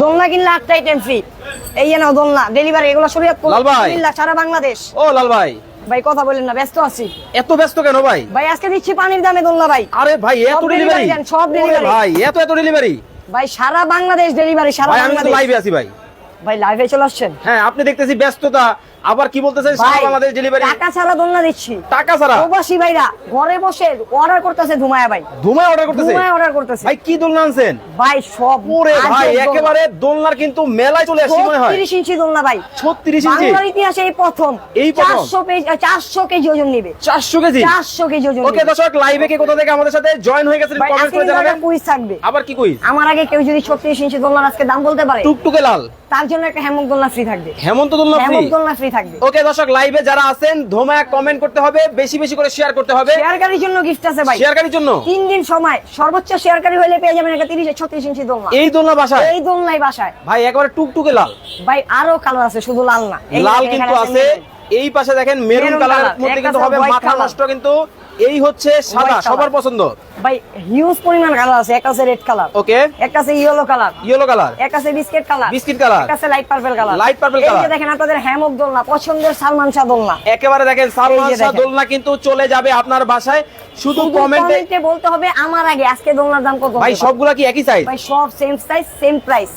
দোলনা কিনলে আটটা আইটেম ফ্রি এই দোলনা ডেলিভারি এগুলো শরীয়তপুর। কুমিল্লা, সারা বাংলাদেশ। ও লাল ভাই ভাই কথা বলেন না ব্যস্ত আছি। এত ব্যস্ত কেন ভাই? ভাই আজকে দিচ্ছি পানির দামে দোলনা ভাই। আরে ভাই এত ডেলিভারি সব ডেলিভারি ভাই এত এত ডেলিভারি ভাই সারা বাংলাদেশ ডেলিভারি সারা বাংলাদেশ। লাইভে আছি ভাই। ভাই লাইভে চলে আসছেন? হ্যাঁ আপনি দেখতেছি ব্যস্ততা আবার কি বলতেছেন সারা বাংলাদেশ ডেলিভারি টাকা ছাড়া দোলনা দিচ্ছি। টাকা ছাড়া? প্রবাসী ভাইরা ঘরে বসে অর্ডার করতেছে ধুমায়া ভাই। ধুমায় অর্ডার করতেছে? ধুমায় অর্ডার করতেছে। ভাই কি দোলনা আনছেন? ভাই সব আজব ভাই একেবারে দোলনার কিন্তু মেলায় চলে আসছি মনে হয়। 36 ইঞ্চি দোলনা ভাই। 36 ইঞ্চি? বাংলার ইতিহাসে এই প্রথম। এই প্রথম? 400 পেজ 400 কেজি ওজন নিবে। 400 কেজি? 400 কেজি ওজন ওকে দর্শক লাইভে কে কোথা থেকে আমাদের সাথে জয়েন হয়ে গেছেন কমেন্ট করে জানাবেন। কুইজ থাকবে। আবার কি কই আমার আগে কেউ যদি 36 ইঞ্চি দোলনার আজকে দাম বলতে পারে টুকটুকে লাল। তার জন্য একটা হেমক দোলনা ফ্রি থাকবে। হেমন্ত দোলনা ফ্রি হেমক দোলনা ফ্রি থাকবে। ওকে দর্শক লাইভে যারা আছেন ধোমায়া কমেন্ট করতে হবে বেশি বেশি করে শেয়ার করতে হবে। শেয়ারকারীর জন্য গিফট আছে ভাই। শেয়ারকারীর জন্য? তিন দিন সময় সর্বোচ্চ শেয়ারকারী হলে পেয়ে যাবেন একটা 30 36 ইঞ্চি দোলনা। এই দোলনা বাসায়? এই দোলনাই বাসায়। ভাই একবারে টুকটুকে লাল। ভাই আরও কালার আছে শুধু লাল না। লাল কিন্তু আছে। এই পাশে দেখেন মেরুন কালারের কালার, মধ্যে কিন্তু হবে মাথা নষ্ট কিন্তু এই হচ্ছে সাদা সবার পছন্দ। ভাই হিউজ পরিমাণ কালার আছে একটা আছে রেড কালার। ওকে। একটা আছে ইয়েলো কালার। Yellow colour. একটা আছে বিস্কিট কালার। Biscuit colour. একটা আছে light purple colour. Light purple এই যে দেখেন আপনাদের হ্যামক দোলনা পছন্দের সালমান শাহ দোলনা। একেবারে দেখেন সালমান শাহ দোলনা কিন্তু চলে যাবে আপনার বাসায়। শুধু কমেন্টে বলতে হবে আমার আগে আজকে দোলনার দাম কত ভাই। সবগুলা কি একই সাইজ ভাই সব সেম সাইজ সেম প্রাইস